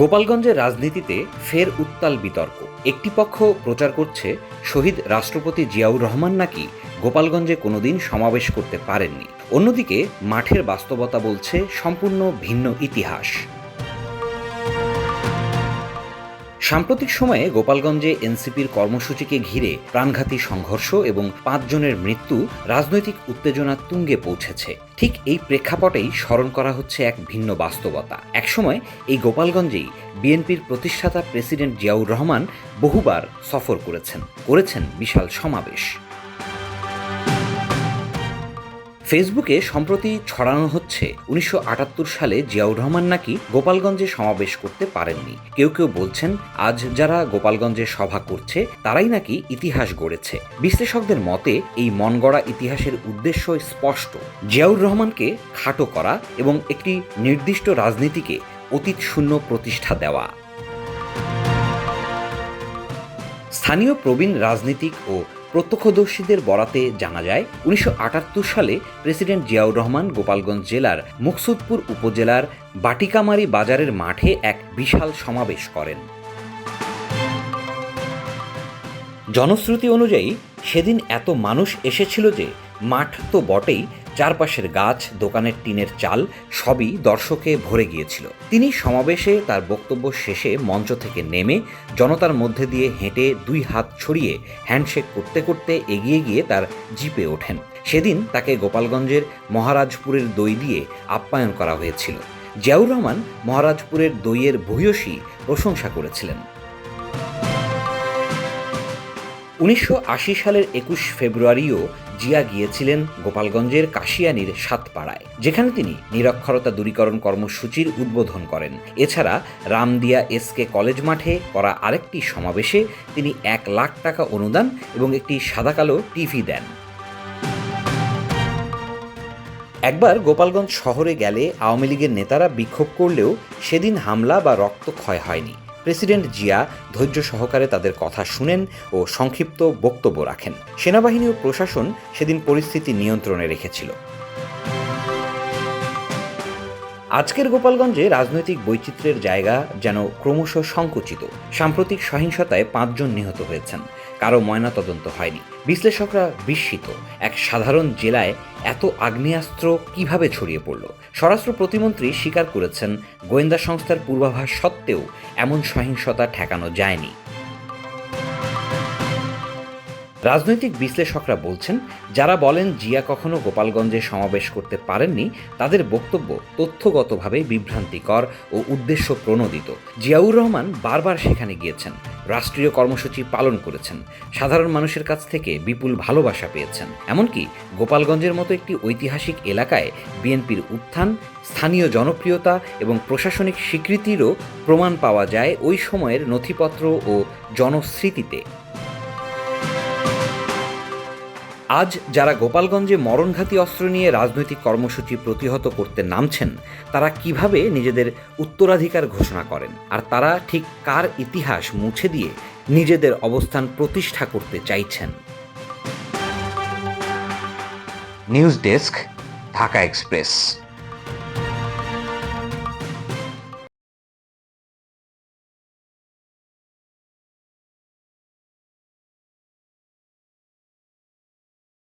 গোপালগঞ্জের রাজনীতিতে ফের উত্তাল বিতর্ক। একটি পক্ষ প্রচার করছে, শহীদ রাষ্ট্রপতি জিয়াউর রহমান নাকি গোপালগঞ্জে কোনোদিন সমাবেশ করতে পারেননি। অন্যদিকে মাঠের বাস্তবতা বলছে সম্পূর্ণ ভিন্ন ইতিহাস। সাম্প্রতিক সময়ে গোপালগঞ্জে এনসিপির কর্মসূচিকে ঘিরে প্রাণঘাতী সংঘর্ষ এবং পাঁচজনের মৃত্যু রাজনৈতিক উত্তেজনা তুঙ্গে পৌঁছেছে। ঠিক এই প্রেক্ষাপটেই স্মরণ করা হচ্ছে এক ভিন্ন বাস্তবতা। একসময় এই গোপালগঞ্জেই বিএনপির প্রতিষ্ঠাতা প্রেসিডেন্ট জিয়াউর রহমান বহুবার সফর করেছেন করেছেন বিশাল সমাবেশ। ফেসবুকে সম্প্রতি ছড়ানো হচ্ছে। উনিশশো আটাত্তর সালে জিয়াউর রহমান নাকি গোপালগঞ্জে সমাবেশ করতে পারেননি। কেউ কেউ বলছেন, আজ যারা গোপালগঞ্জে সভা করছে, তারাই নাকি ইতিহাস গড়েছে। বিশ্লেষকদের মতে, এই মনগড়া ইতিহাসের উদ্দেশ্য স্পষ্ট। জিয়াউর রহমানকে খাটো করা এবং একটি নির্দিষ্ট রাজনীতিকে অতীত শূন্য প্রতিষ্ঠা দেওয়া। স্থানীয় প্রবীণ রাজনীতিক ও প্রত্যক্ষদর্শীদের বরাতে জানা যায়, উনিশশো আটাত্তর সালে প্রেসিডেন্ট জিয়াউর রহমান গোপালগঞ্জ জেলার মুকসুদপুর উপজেলার বাটিকামারি বাজারের মাঠে এক বিশাল সমাবেশ করেন। জনশ্রুতি অনুযায়ী, সেদিন এত মানুষ এসেছিল যে মাঠ তো বটেই চারপাশের গাছ, দোকানের টিনের চাল, সবই দর্শকে ভরে গিয়েছিল। তিনি সমাবেশে তার বক্তব্য শেষে মঞ্চ থেকে নেমে জনতার মধ্যে দিয়ে হেঁটে দুই হাত ছড়িয়ে হ্যান্ডশেক করতে করতে এগিয়ে গিয়ে তার জিপে ওঠেন। সেদিন তাকে গোপালগঞ্জের মহারাজপুরের দই দিয়ে আপ্যায়ন করা হয়েছিল। জিয়াউর রহমান মহারাজপুরের দইয়ের ভূয়সী প্রশংসা করেছিলেন। উনিশশো আশি সালের একুশ ফেব্রুয়ারিও জিয়া গিয়েছিলেন গোপালগঞ্জের কাশিয়ানির সাতপাড়ায়, যেখানে তিনি নিরক্ষরতা দূরীকরণ কর্মসূচির উদ্বোধন করেন। এছাড়া রামদিয়া এসকে কলেজ মাঠে করা আরেকটি সমাবেশে তিনি এক লাখ টাকা অনুদান এবং একটি সাদাকালো টিভি দেন। একবার গোপালগঞ্জ শহরে গেলে আওয়ামী লীগের নেতারা বিক্ষোভ করলেও সেদিন হামলা বা রক্তক্ষয় হয়নি। প্রেসিডেন্ট জিয়া ধৈর্য সহকারে তাদের কথা শুনেন ও সংক্ষিপ্ত বক্তব্য রাখেন। সেনাবাহিনী ও প্রশাসন সেদিন পরিস্থিতি নিয়ন্ত্রণে রেখেছিল। আজকের গোপালগঞ্জে রাজনৈতিক বৈচিত্র্যের জায়গা যেন ক্রমশ সংকুচিত। সাম্প্রতিক সহিংসতায় পাঁচজন নিহত হয়েছেন। কারও ময়নাতদন্ত হয়নি। বিশ্লেষকরা বিস্মিত। এক সাধারণ জেলায় এত আগ্নেয়াস্ত্র কীভাবে ছড়িয়ে পড়ল? স্বরাষ্ট্র প্রতিমন্ত্রী স্বীকার করেছেন, গোয়েন্দা সংস্থার পূর্বাভাস সত্ত্বেও এমন সহিংসতা ঠেকানো যায়নি। রাজনৈতিক বিশ্লেষকরা বলছেন, যারা বলেন জিয়া কখনো গোপালগঞ্জে সমাবেশ করতে পারেননি, তাদের বক্তব্য তথ্যগতভাবে বিভ্রান্তিকর ও উদ্দেশ্য প্রণোদিত। জিয়াউর রহমান বারবার সেখানে গিয়েছেন। রাষ্ট্রীয় কর্মসূচি পালন করেছেন। সাধারণ মানুষের কাছ থেকে বিপুল ভালোবাসা পেয়েছেন। এমনকি গোপালগঞ্জের মতো একটি ঐতিহাসিক এলাকায় বিএনপির উত্থান, স্থানীয় জনপ্রিয়তা এবং প্রশাসনিক স্বীকৃতিরও প্রমাণ পাওয়া যায় ওই সময়ের নথিপত্র ও জনস্মৃতিতে। আজ যারা গোপালগঞ্জে মরণঘাতী অস্ত্র নিয়ে রাজনৈতিক কর্মসূচি প্রতিহত করতে নামছেন, তারা কীভাবে নিজেদের উত্তরাধিকার ঘোষণা করেন? আর তারা ঠিক কার ইতিহাস মুছে দিয়ে নিজেদের অবস্থান প্রতিষ্ঠা করতে চাইছেন? News desk, Dhaka express.